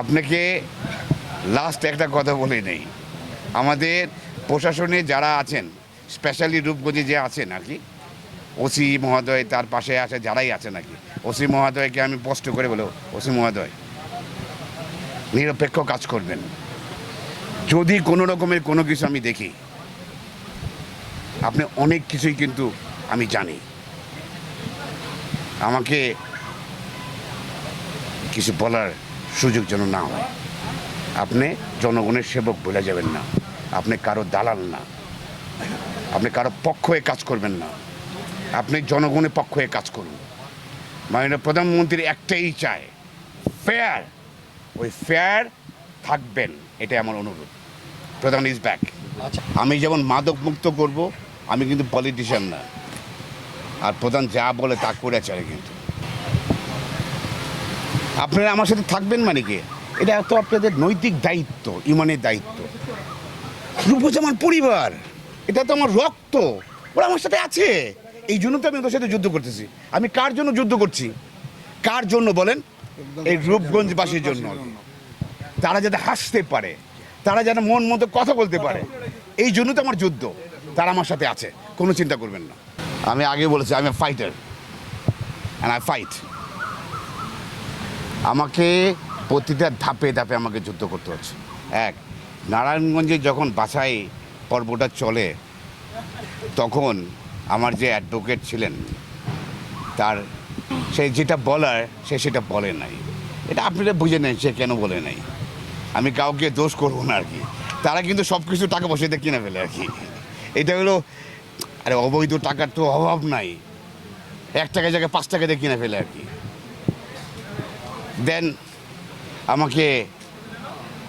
আপনাকে লাস্ট একটা কথা বলে নেই। আমাদের প্রশাসনে যারা আছেন স্পেশালি রূপগঞ্জে যে আছেন আর কি ওসি মহোদয় তার পাশে আছে, যারাই আছে নাকি ওসি মহোদয়কে আমি স্পষ্ট করে বলো ওসি মহোদয়, নিরপেক্ষ কাজ করবেন। যদি কোনো রকমের কোনো কিছু আমি দেখি, আপনি অনেক কিছুই কিন্তু আমি জানি। আমাকে কিছু বলার সুযোগ যেন না হয়। আপনি জনগণের সেবক বলে যাবেন না। আপনি কারও দালাল না। আপনি কারও পক্ষ হয়ে কাজ করবেন না। আপনি জনগণের পক্ষ হয়ে কাজ করুন। মাননীয় প্রধানমন্ত্রী একটাই চায় ফেয়ার ওই ফেয়ার থাকবেন, এটাই আমার অনুরোধ। প্রধান ইজ ব্যাক আমি যেমন মাদক মুক্ত করব, আমি কিন্তু পলিটিশিয়ান না। আর প্রধান যা বলে তা করে চলে কিন্তু। আপনারা আমার সাথে থাকবেন মানে কি? এটা তো আপনাদের নৈতিক দায়িত্ব, ইমানের দায়িত্ব। রূপজ আমার পরিবার, এটা তো আমার রক্ত। ওরা আমার সাথে আছে। এই জন্য তো আমি ওদের সাথে যুদ্ধ করতেছি। আমি কার জন্য যুদ্ধ করছি? কার জন্য বলেন? এই রূপগঞ্জবাসীর জন্য। তারা যাতে হাসতে পারে, তারা যেন মন মতো কথা বলতে পারে। এই জন্য তো আমার যুদ্ধ। তারা আমার সাথে আছে। কোনো চিন্তা করবেন না। আমি আগে বলেছি আমি ফাইটার অ্যান্ড আই ফাইট আমাকে প্রতিটা ধাপে ধাপে আমাকে যুদ্ধ করতে হচ্ছে। এক, নারায়ণগঞ্জে যখন বাছাই পর্বটা চলে, তখন আমার যে অ্যাডভোকেট ছিলেন, তার সে যেটা বলার, সে সেটা বলে নাই। এটা আপনারা বুঝে নেন, সে কেন বলে নাই? আমি কাউকে দোষ করব না আর কি। তারা কিন্তু সব কিছু টাকা পয়সা দিয়ে কিনে ফেলে আর কি। এটা হলো, আরে অবৈধ টাকার তো অভাব নাই। এক টাকা জায়গায় পাঁচ টাকা দিয়ে কিনে ফেলে আর কি। দেন আমাকে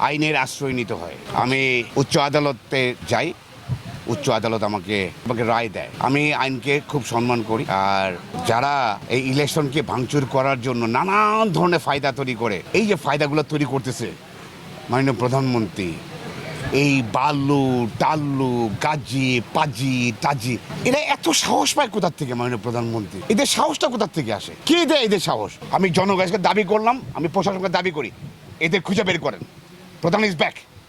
আইনের আশ্রয় নিতে হয়। আমি উচ্চ আদালতে যাই, উচ্চ আদালত আমাকে আমাকে রায় দেয়। আমি আইনকে খুব সম্মান করি, আর যারা এই ইলেকশনকে ভাঙচুর করার জন্য নানান ধরনের ফায়দা তৈরি করে, এই যে ফায়দাগুলো তৈরি করতেছে মাননীয় প্রধানমন্ত্রী এই বাল্লু টাল্লু গাজি, পাজি টাজি এরা এত সাহস পায় কোথার থেকে মাননীয় প্রধানমন্ত্রী? এদের সাহসটা কোথার থেকে আসে? কি দেয় এদের সাহস? আমি জনগণকে দাবি করলাম, আমি প্রশাসনকে দাবি করি। এদের খুঁজে বের করেন। প্রধান ইজ ব্যাক